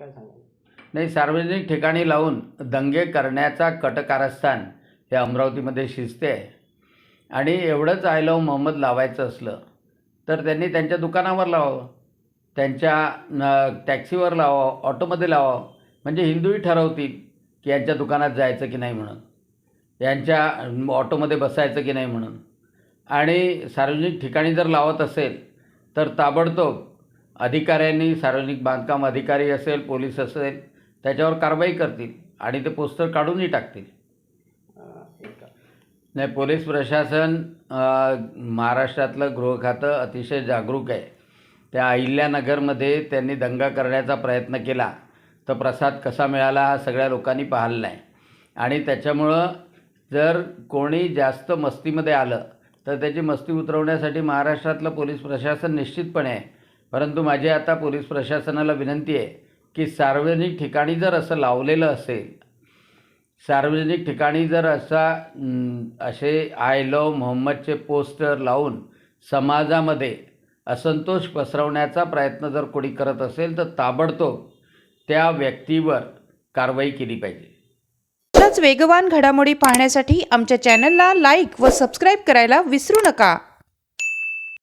काय सांगाल? नाही सार्वजनिक ठिकाणी लावून दंगे करण्याचा कटकारस्थान हे अमरावतीमध्ये शिजते आहे. आणि एवढंच आय लव मोहम्मद लावायचं असलं तर त्यांनी त्यांच्या दुकानावर लावावं त्यांच्या टॅक्सीवर लावावं ऑटोमध्ये लावावं. म्हणजे हिंदूही ठरवतील की यांच्या दुकानात जायचं की नाही म्हणून यांच्या ऑटोमध्ये बसायचं की नाही म्हणून. आणि सार्वजनिक ठिकाणी जर लावत असेल तर ताबडतोब अधिकाऱ्यांनी सार्वजनिक बांधकाम अधिकारी असेल पोलीस असेल त्याच्यावर कारवाई करतील आणि ते पोस्टर काढूनही टाकतील. नाही पोलीस प्रशासन महाराष्ट्रातलं गृह खातं अतिशय जागरूक आहे. त्या अहिल्यानगरमध्ये त्यांनी दंगा करण्याचा प्रयत्न केला तर प्रसाद कसा मिळाला हा सगळ्या लोकांनी पाहिला आहे आणि त्याच्यामुळं जर कोणी जास्त मस्तीमध्ये आलं तर त्याची मस्ती उतरवण्यासाठी महाराष्ट्रातलं पोलीस प्रशासन निश्चितपणे आहे परंतु माझी आता पोलीस प्रशासनाला विनंती आहे की सार्वजनिक ठिकाणी जर असं लावलेलं असेल सार्वजनिक ठिकाणी जर असा असे आय लव मोहम्मदचे पोस्टर लावून समाजामध्ये असंतोष पसरवण्याचा प्रयत्न जर कोणी करत असेल तर ताबडतोब त्या व्यक्तीवर कारवाई केली पाहिजे. वेगवान घडामोडी पाहण्यासाठी आमच्या चॅनलला लाईक व सबस्क्राईब करायला विसरू नका.